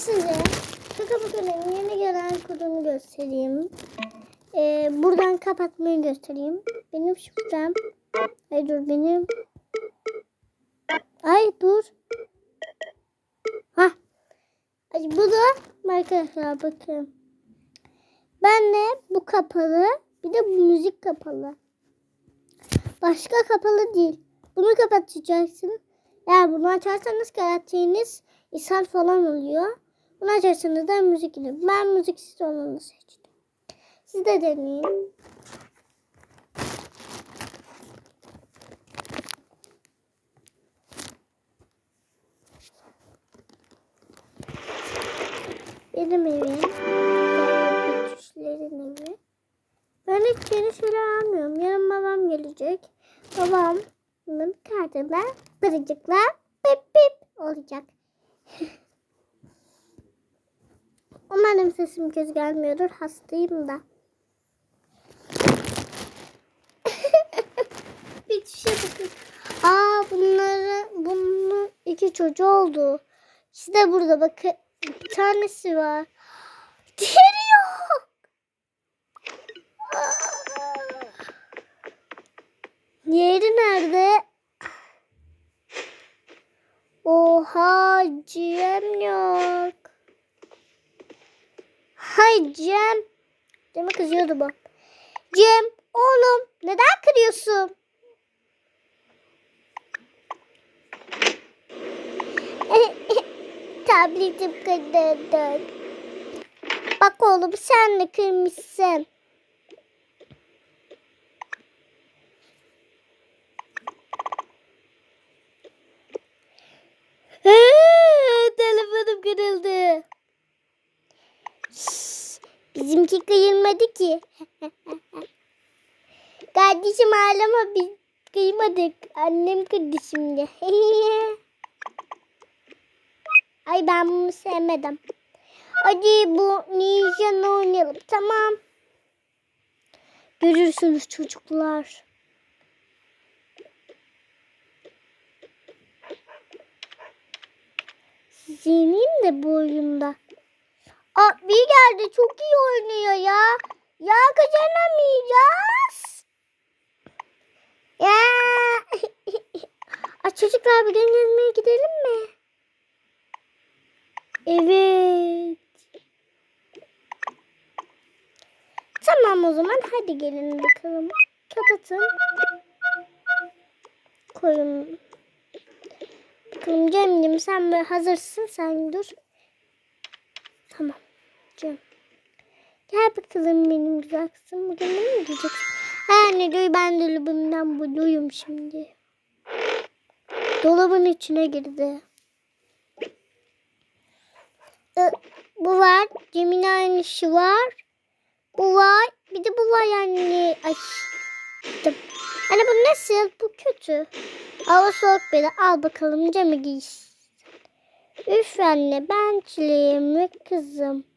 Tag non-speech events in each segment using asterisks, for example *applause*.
size Kaka Bakan'ın yeni gelen kodunu göstereyim. Ee, buradan kapatmayı göstereyim. Benim şifrem. Ay dur benim. Ay dur. Ha. Ay, bu da arkadaşlar bakın. Ben de bu kapalı. Bir de bu müzik kapalı. Başka kapalı değil. Bunu kapatacaksın. Eğer bunu açarsanız karakteriniz ishal falan oluyor. Bunu açarsanız da müzik gidiyor. Ben müziksiz olanı seçtim. Siz de deneyin. Benim evim. Betüşlerin evi. Ben hiç yeni şeyler almıyorum. Yarın babam gelecek. Babamın kartında pırıcıklar pip pip olacak. *laughs* Umarım sesim kötü gelmiyordur. Hastayım da. *laughs* Bir şey bakın. Aa bunları bunun iki çocuğu oldu. İşte burada bakın. Bir tanesi var. Diğeri yok. Diğeri nerede? Oha Cem yok. Hay Cem. Cem'e kızıyordu bu. Cem oğlum neden kırıyorsun? *laughs* Tabletim kırıldı. Bak oğlum sen de kırmışsın. Telefonum kırıldı. Bizimki kıyılmadı ki. *laughs* Kardeşim ağlama biz kıymadık. Annem kırdı şimdi. *laughs* Ay ben bunu sevmedim. Hadi bu ninja oynayalım tamam. Görürsünüz çocuklar. Yeneyim de bu oyunda. Aa bir geldi çok iyi oynuyor ya. Ya kazanamayacağız. Ya. *laughs* Aa, çocuklar bir denizmeye gidelim mi? Evet. Tamam o zaman hadi gelin bakalım. Kapatın. Koyun. Bakalım Cem'cim sen hazırsın sen dur. Cem. Gel bakalım benim güzel kızım. Bugün ne diyeceksin? Ha ne diyor ben dolabımdan buluyorum şimdi. Dolabın içine girdi. Ee, bu var. Cem'in aynı şu var. Bu var. Bir de bu var yani. Ay. Gittim. Anne bu nasıl? Bu kötü. Hava soğuk bile. Al bakalım Cem'i giysin. Üf anne ben çileğim ve kızım.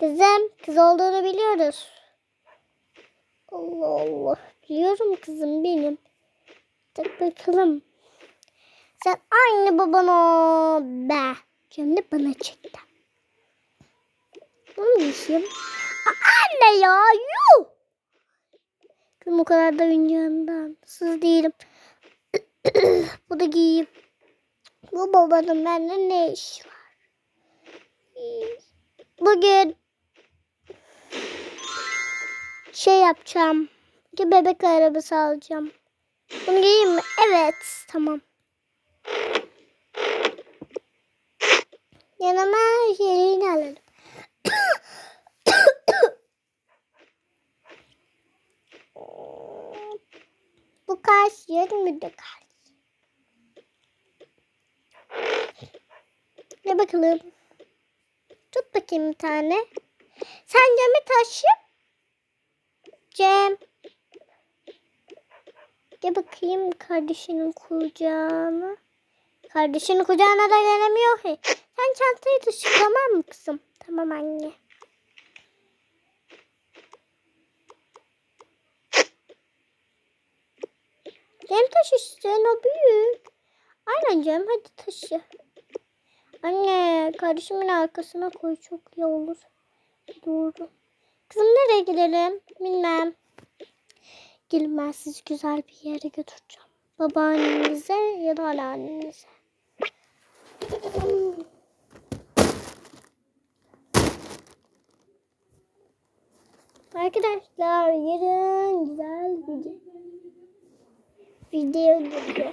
Kızım kız olduğunu biliyoruz. Allah Allah. Biliyorum kızım benim. Tak bakalım. Sen aynı baban o be. De bana çekti. Bunu diyeyim. Anne ya yuh. Kızım o kadar da oyuncağından. Sız değilim. *coughs* Bu da giyeyim. Bu babanın bende ne işi var? Bugün şey yapacağım. Bir bebek arabası alacağım. Bunu giyeyim mi? Evet. Tamam. Yanıma şeyini alalım. Bu kaç? Yarım da kaç? Ne bakalım. Tut bakayım bir tane. Sen Cem'i taşı. Cem. Gel bakayım kardeşinin kucağına. Kardeşinin kucağına da gelemiyor ki. Sen çantayı taşı tamam mı kızım? Tamam anne. Cem taşı sen o büyük. Aynen Cem hadi taşı. Anne kardeşimin arkasına koy çok iyi olur. Doğru. Kızım nereye gidelim? Bilmem. Gelin ben sizi güzel bir yere götüreceğim. Babaannenize ya da anneannenize. Arkadaşlar yarın güzel bir video geliyor.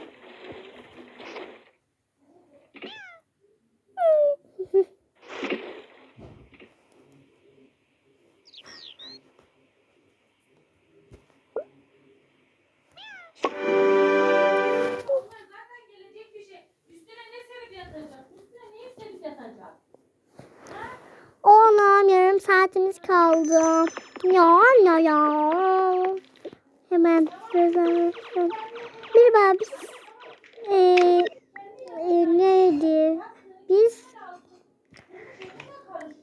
Saatimiz kaldı. Ya ya ya. Hemen rezervasyon. Merhaba biz eee e, neydi? Biz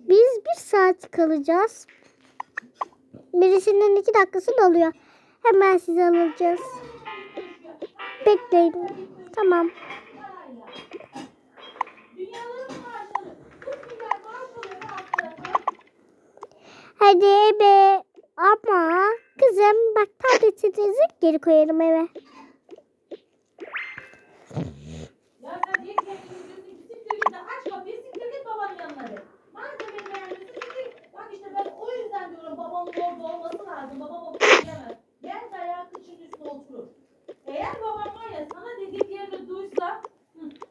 biz bir saat kalacağız. Birisinin iki dakikası doluyor. Hemen sizi alacağız. Bekleyin. Tamam. Dünyaların maaşları 40 milyar maaş oluyor alt tarafı. Hadi be. Ama kızım bak tabletinizi geri koyarım eve. Ya sen niye kendini diyorsun ki siktir git de aç kapıyı siktir git babanın yanına de. Madem beni beğenmiyorsun siktir. Bak işte ben o yüzden diyorum babamın orada olması lazım. Babam o diyemez. Gel de ayağı kıçın üstüne oturur. Eğer babam var ya sana dediklerini duysa hı.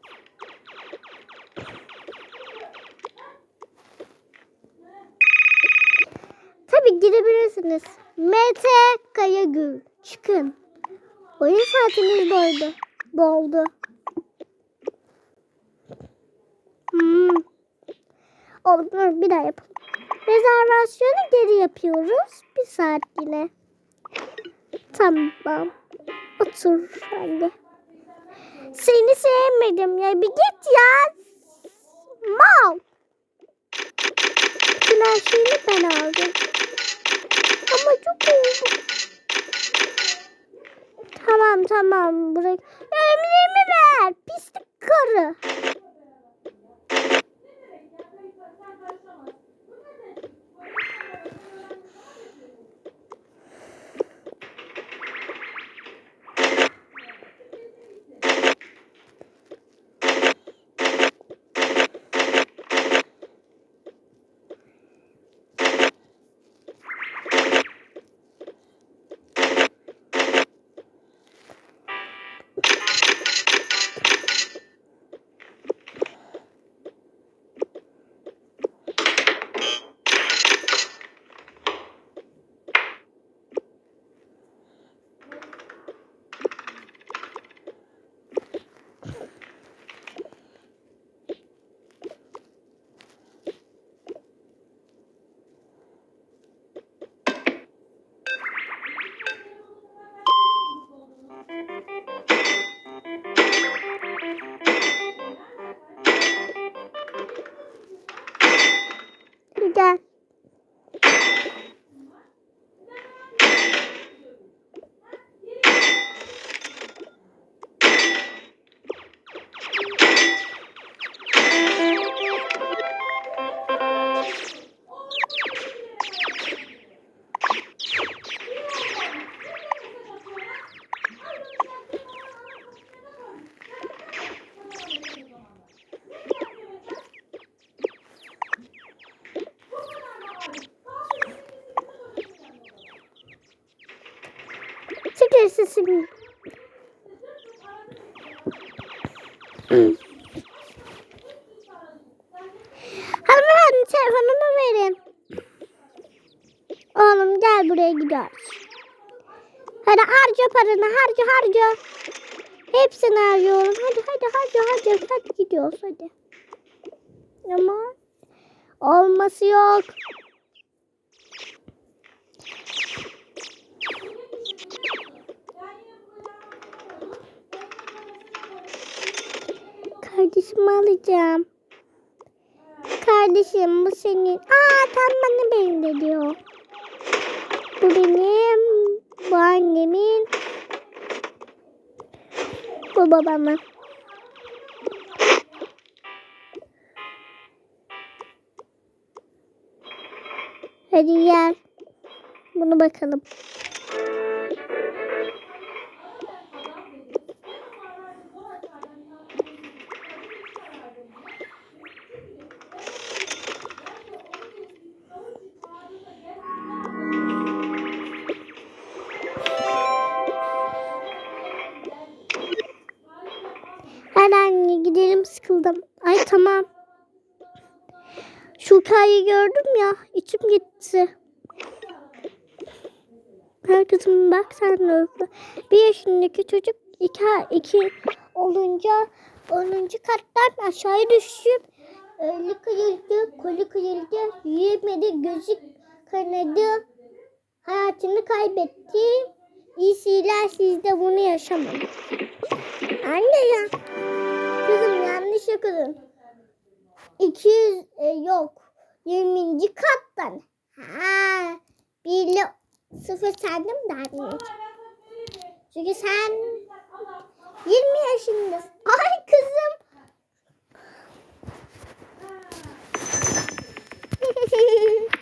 Tabii girebilirsiniz. Mete Kayagül. Çıkın. Oyun saatimiz doldu. Doldu. Hmm. Olur bir daha yapalım. Rezervasyonu geri yapıyoruz. Bir saat yine. Tamam. Otur hadi. Seni sevmedim ya. Bir git ya. Mal. Her şeyini ben aldım. Ama çok oldu. Tamam tamam bırak. Emrimi ver. Pislik karı. Sesini. Hanımefendi telefonumu verin. Oğlum gel buraya gidiyoruz. Hadi harca paranı harca harca. Hepsini harcıyorum. Hadi hadi harca harca. Hadi gidiyoruz hadi. Ama olması yok. alacağım. Kardeşim bu senin. Aa tam bana benim de diyor. Bu benim. Bu annemin. Bu babamın. Hadi gel. Bunu bakalım. Gördüm ya içim gitti. Her kızım bak sen de öyle. Bir yaşındaki çocuk iki, iki olunca 10. kattan aşağıya düşüp öyle kıyıldı, kolu kıyıldı, yiyemedi, gözü kanadı, hayatını kaybetti. İyisiyle siz de bunu yaşamayın. Anne ya. Kızım yanlış okudun. 200 e, yok. 20. kattan. Ha. Bir ile sıfır sandım da anneciğim. Çünkü sen 20 yaşındasın. Ay kızım. Engelliler *laughs*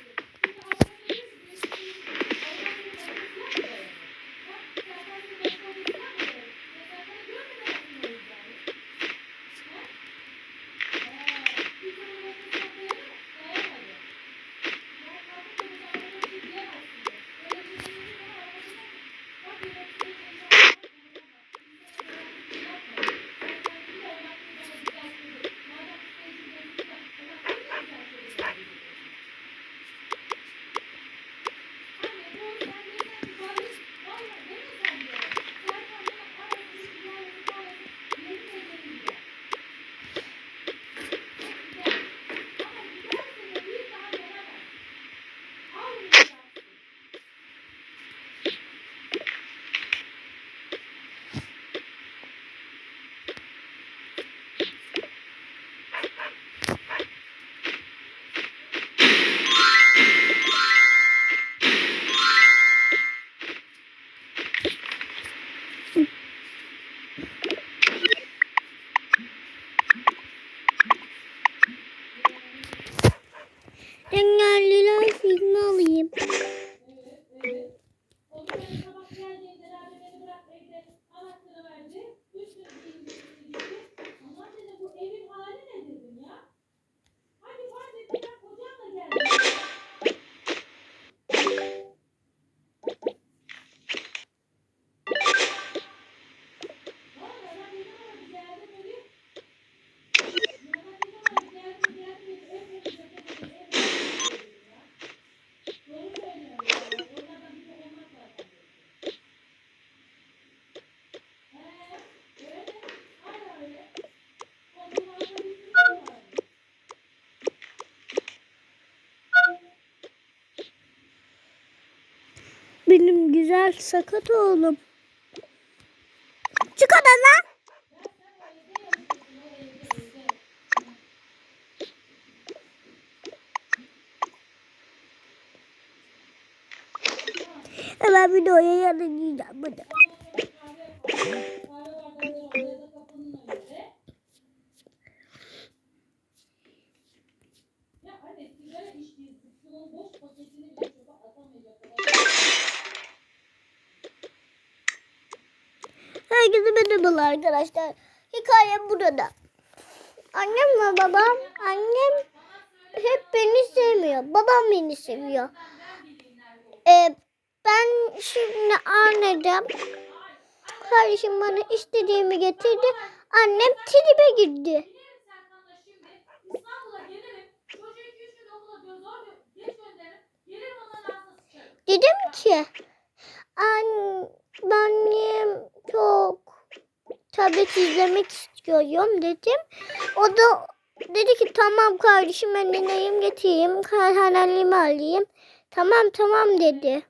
Benim güzel sakat oğlum. Çık odadan. Hemen videoya yanılayacağım bunu. Herkese merhabalar arkadaşlar. Hikaye burada. Annem ve babam, annem hep beni sevmiyor. Babam beni seviyor. Ee, ben şimdi anladım. Kardeşim bana istediğimi getirdi. Annem tribe girdi. Dedim ki an, annem çok tablet izlemek istiyorum dedim. O da dedi ki tamam kardeşim ben de neyim getireyim kanalımı alayım. Tamam tamam dedi.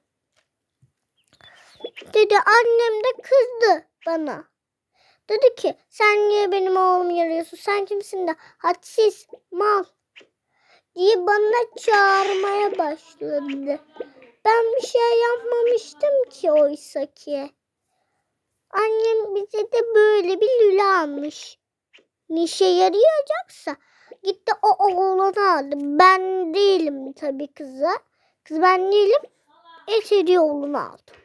Dedi annem de kızdı bana. Dedi ki sen niye benim oğlumu yarıyorsun? Sen kimsin de hadsiz mal diye bana çağırmaya başladı. Ben bir şey yapmamıştım ki oysa ki. Annem bize de böyle bir lüle almış. Ne işe yarayacaksa gitti o oğlanı aldı. Ben değilim tabii kızı. Kız ben değilim. Eseri oğlunu aldım.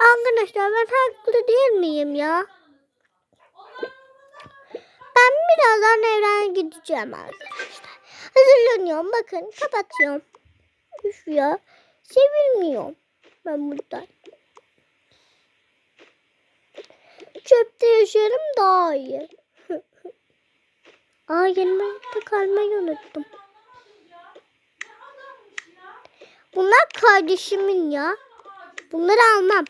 Arkadaşlar ben haklı değil miyim ya? Ben birazdan evrene gideceğim arkadaşlar. Hazırlanıyorum. Bakın kapatıyorum. Üf ya. Sevilmiyorum. Ben buradan. Çöpte yaşarım daha iyi. Aa yanıma kalmayı unuttum. Bunlar kardeşimin ya. Bunları almam.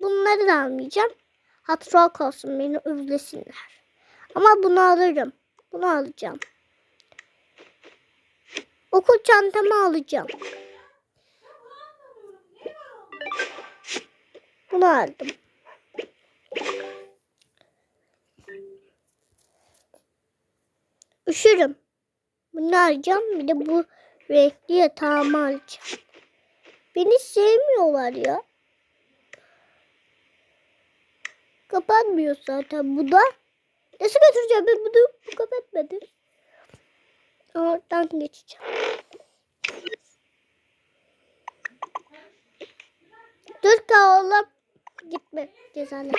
Bunları da almayacağım. Hatıra olsun beni özlesinler. Ama bunu alırım. Bunu alacağım. Okul çantamı alacağım. Bunu aldım. Üşürüm. Bunu alacağım. Bir de bu renkli yatağımı alacağım. Beni sevmiyorlar ya. Kapanmıyor zaten bu da. Nasıl götüreceğim ben bunu? Bu kapatmadı. Oradan geçeceğim. Dur ka oğlum. Gitme cezanı.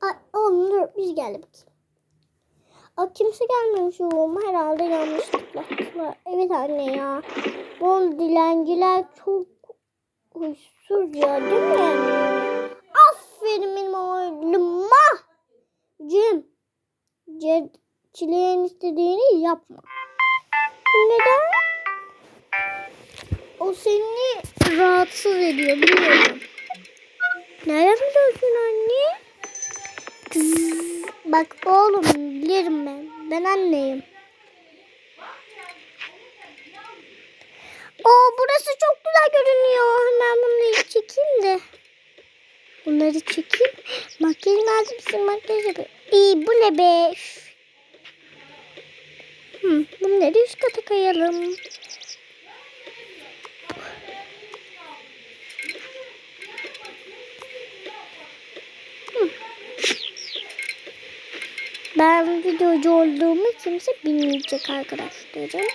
Ay oğlum dur biz geldik. Aa, kimse gelmemiş oğlum. Herhalde yanlışlıkla. Evet anne ya. Bu dilenciler çok huysuz ya değil mi? Aferin benim oğluma. Cem. Ce çileğin istediğini yapma. Neden? O seni rahatsız ediyor biliyorum. Nereden biliyorsun anne? Bak oğlum bilirim ben. Ben anneyim. Oo burası çok güzel görünüyor. Hemen bunları çekeyim de. Bunları çekeyim. Makyaj malzemesi makyaj yapıyor. İyi bu ne be? Hı, bunları üst kata koyalım. Ben videocu olduğumu kimse bilmeyecek arkadaşlarım.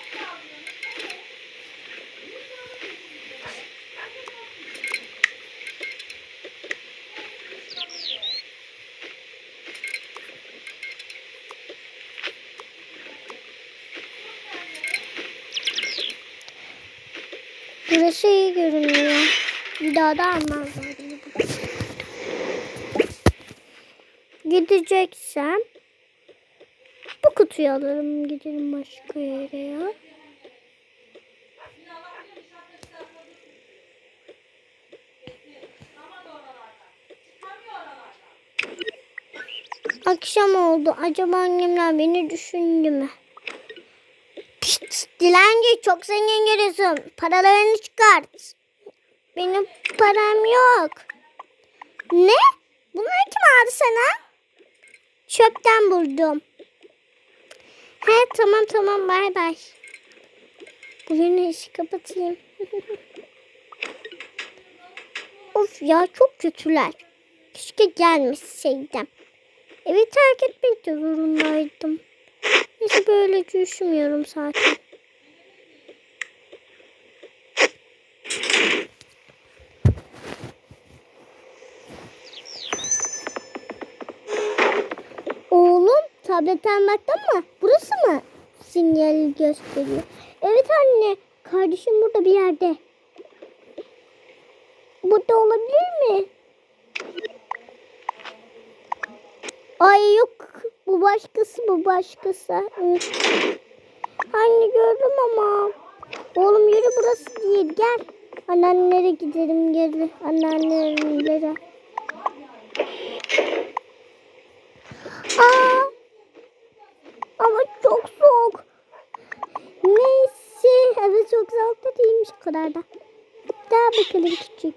Burası iyi görünüyor. Bir daha da beni buradan. Gideceksem bu kutuyu alırım. Gidelim başka yere ya. Akşam oldu. Acaba annemler beni düşündü mü? Pişt, dilenci çok zengin görüyorsun. Paralarını çıkart. Benim param yok. Ne? Bunları kim aldı sana? Çöpten buldum. He tamam tamam bay bay. Bugün işi kapatayım. *laughs* of ya çok kötüler. Keşke gelmeseydim. Evi terk etmek de zorundaydım. Böyle düşünmüyorum zaten. Oğlum tabletten baktın mı? Burası mı? Sinyal gösteriyor. Evet anne. Kardeşim burada bir yerde. Burada olabilir mi? Ay yok. Bu başkası bu başkası. Anne gördüm ama. Oğlum yürü burası değil. Gel. Anneannelere gidelim geri. Anneannelere. Aa! Ama çok soğuk. Neyse. Evet çok soğuk da değilmiş o kadar da. Gel bakalım küçük.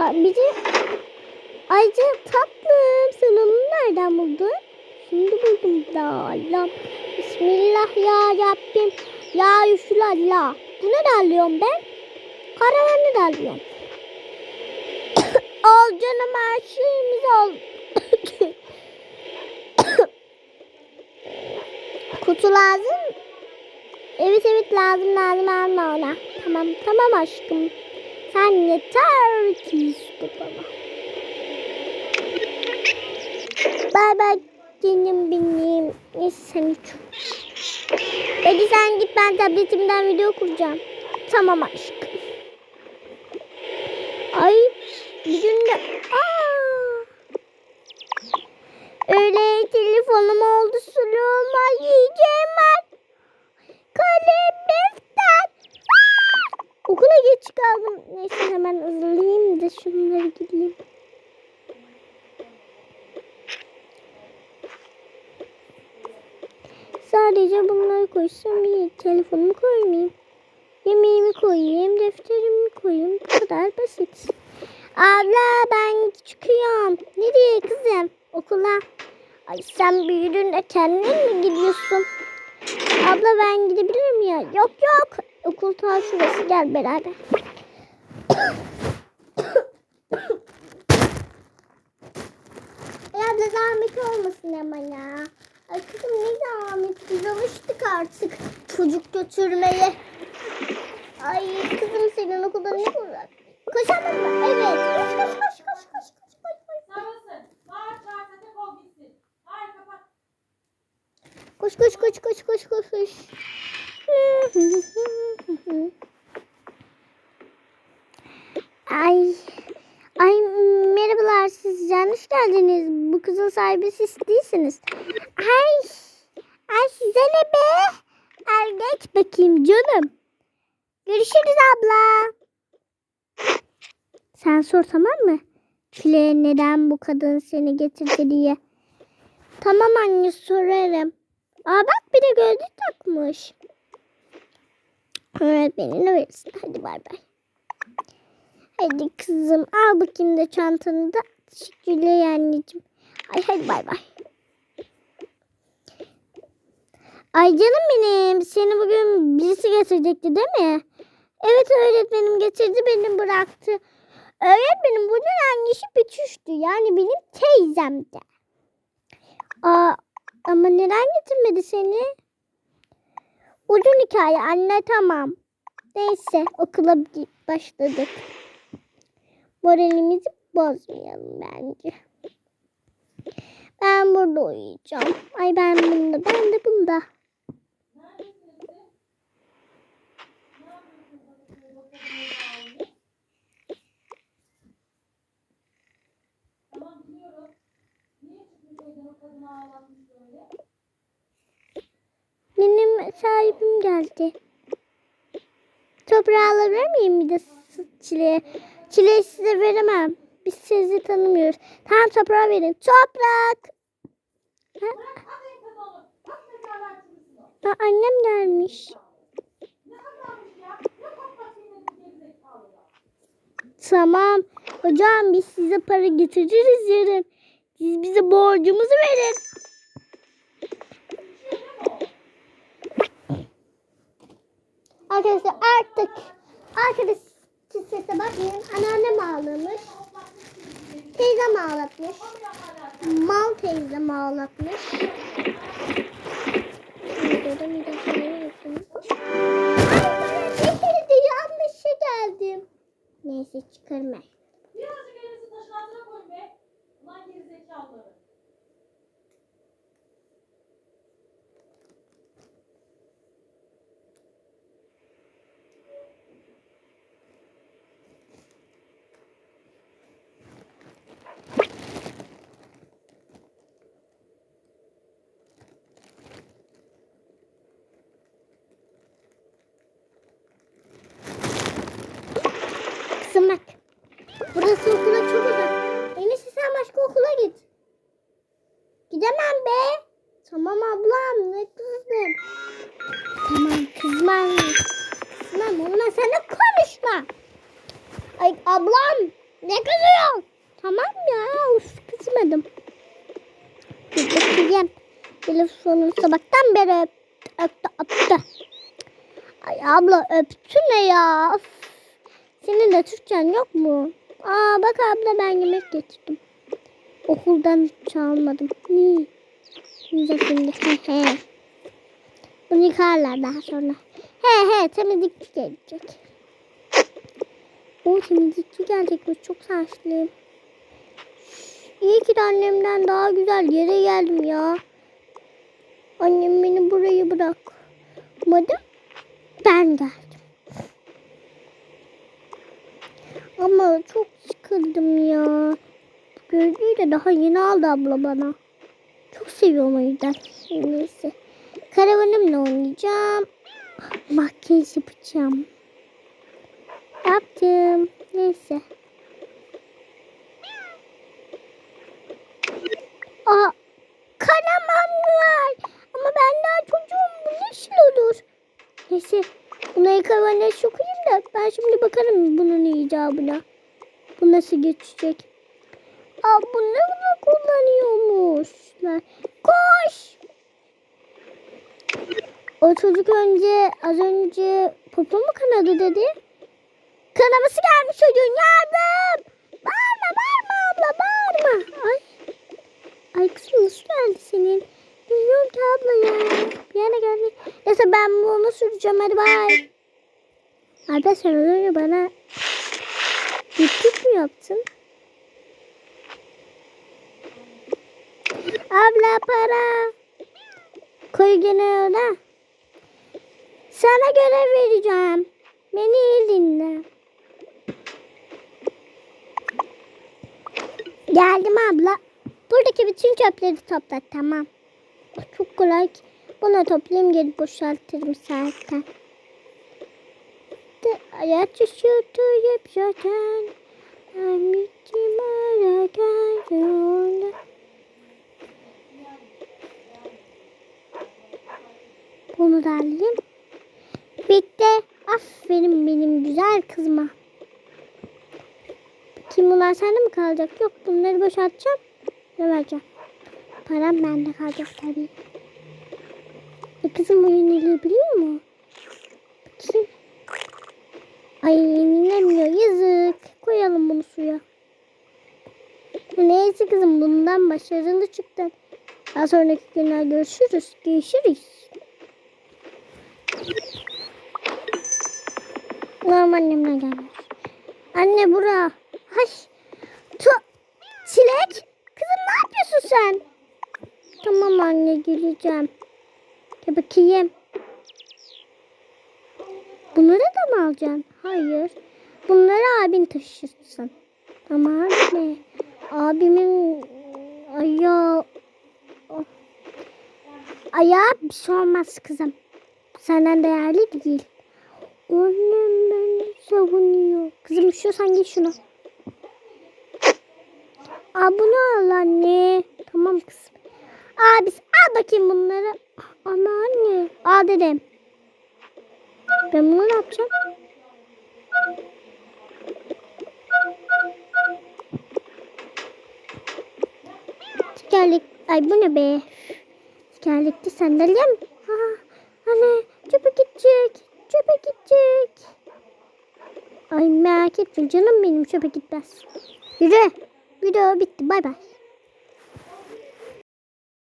De ayrıca tatlım sen onu nereden buldun? Şimdi buldum da Allah. Bismillah ya Rabbim. Ya Resulallah. Bunu da alıyorum ben. Karavanı da alıyorum. *coughs* Al canım her şeyimiz al. Kutu lazım. Evet evet lazım lazım alma ona. Tamam tamam aşkım. Sen yeter ki iste bana. Bay bay canım benim. Neyse seni çok. Hadi sen git ben tabletimden video kuracağım. Tamam aşkım. Ay bir gün de... Aa! Öyle telefonum oldu suluma yiyeceğim var. Kalem defter. Aa! Okula geç kaldım. Neyse hemen hazırlayayım da şunları gideyim. Sadece bunları koysam iyi. Telefonumu koymayayım. Yemeğimi koyayım, defterimi koyayım. Bu kadar basit. Abla ben çıkıyorum. Nereye kızım? Okula. Ay sen büyüdün kendin mi gidiyorsun? Abla ben gidebilir miyim ya? Yok yok. Okul ta gel beraber. Ay abla zahmet olmasın ama ya. Ay kızım ne zahmet biz alıştık artık çocuk götürmeye. Ay kızım senin okulda ne olur? Koşalım mı? Evet. Koş koş koş koş. koş. Koş koş koş koş koş koş koş. Ay. Ay merhabalar siz yanlış geldiniz. Bu kızın sahibi siz değilsiniz. Ay. Ay size ne be? Al geç bakayım canım. Görüşürüz abla. Sen sor tamam mı? Çile'ye neden bu kadın seni getirdi diye. Tamam anne sorarım. Aa bak bir de gözlük takmış. Öğretmenine verirsin. Hadi bay bay. Hadi kızım al bakayım da çantanı da. Teşekkürler anneciğim. Ay hadi bay bay. Ay canım benim. Seni bugün birisi getirecekti değil mi? Evet öğretmenim getirdi beni bıraktı. Öğretmenim bugün annesi bütüştü. Yani benim teyzemdi. Aa, ama neden getirmedi seni? Uzun hikaye anne tamam. Neyse okula başladık. Moralimizi bozmayalım bence. Ben burada uyuyacağım. Ay ben bunda, ben de bunda. Tamam biliyorum. Niye çıkmışsaydın o ağlatmış böyle? Benim sahibim geldi. Toprağı alabilir miyim bir de çileği? Çileği size veremem. Biz sizi tanımıyoruz. Tamam toprağı verin. Toprak. Ha, annem gelmiş. Tamam. Hocam biz size para getiririz yarın. Siz bize borcumuzu verin. Arkadaşlar artık arkadaş sese bakmayın. Anneannem ağlamış. Teyzem ağlatmış. Mal teyzem ağlatmış. Neyse çıkarma. Birazcık elinizi taşın altına koyun be. Ulan gerizekalıları. Kızım bak. Burası okula çok uzak. En iyisi sen başka okula git. Gidemem be. Tamam ablam ne kızdım. Tamam kızmam. Kızmam onunla sen de konuşma. Ay ablam ne kızıyorsun? Tamam ya uf, kızmadım. Bir bakayım. Telefonun sabahtan beri öptü öptü öptü. Ay abla öptü ne ya? Of. Senin de Türkçen yok mu? Aa bak abla ben yemek getirdim. Okuldan çalmadım. Niye? Şimdi şimdi. He he. Bunu yıkarlar daha sonra. He he temizlikçi gelecek. O temizlikçi gelecekmiş. Çok şanslıyım. İyi ki de annemden daha güzel yere geldim ya. Annem beni burayı bırakmadı. Ben geldim. Ama çok sıkıldım ya. Gözlüğü de daha yeni aldı abla bana. Çok seviyorum o yüzden. Neyse. Karavanımla oynayacağım. Makyaj yapacağım. Yaptım. Neyse. Aa, karavan var. Ama ben daha çocuğum. Bu nasıl olur? Neyse. Buna karavanı sokayım da ben şimdi bakarım bunun icabına. Bu nasıl geçecek? Aa, bunu da kullanıyormuşlar. Koş! O çocuk önce az önce popo mu kanadı dedi? Kanaması gelmiş çocuğun yardım! Bağırma bağırma abla bağırma. Ay. Ay kızım nasıl geldi senin? Bilmiyorum ki abla ya. Bir yana geldi. Neyse ben bunu süreceğim hadi bay. Arda sen önce bana gittik mi yaptın? Abla para. Koy gene öyle. Sana görev vereceğim. Beni iyi dinle. Geldim abla. Buradaki bütün çöpleri topla tamam. Çok kolay. ki. Bunu toplayayım geri boşaltırım zaten. De hayat yaşıyordu hep zaten. Bittim hala geldi Bunu da alayım. Bitti. Aferin benim güzel kızıma. Kim bunlar sende mi kalacak? Yok bunları boşaltacağım. Ne vereceğim? Param bende kalacak tabii. E kızım yeniliği biliyor mu? Bakayım. Ay yenilemiyor. Yazık. Koyalım bunu suya. Neyse kızım bundan başarılı çıktın. Daha sonraki günler görüşürüz. Görüşürüz. Umarım annemle gelmiş. Anne bura. Hay. Tu. Çilek. Kızım ne yapıyorsun sen? Tamam anne geleceğim. Gel bakayım. Bunları da mı alacaksın? Hayır. Bunları abin taşırsın. Ama anne. Abimin ayağı... Ayağı bir şey olmaz kızım. Senden değerli değil. Annem beni savunuyor. Kızım üşüyorsan giy şunu. Aa bunu al anne. Tamam kızım. Abis al bakayım bunları. Ama anne. Al dedim. Ben bunu ne yapacağım? Tekerlek. Ay bu ne be? Tekerlekli sandalyem. Ha, anne çöpe gidecek. Çöpe gidecek. Ay merak etme canım benim çöpe gitmez. Yürü. Video bitti. Bay bay.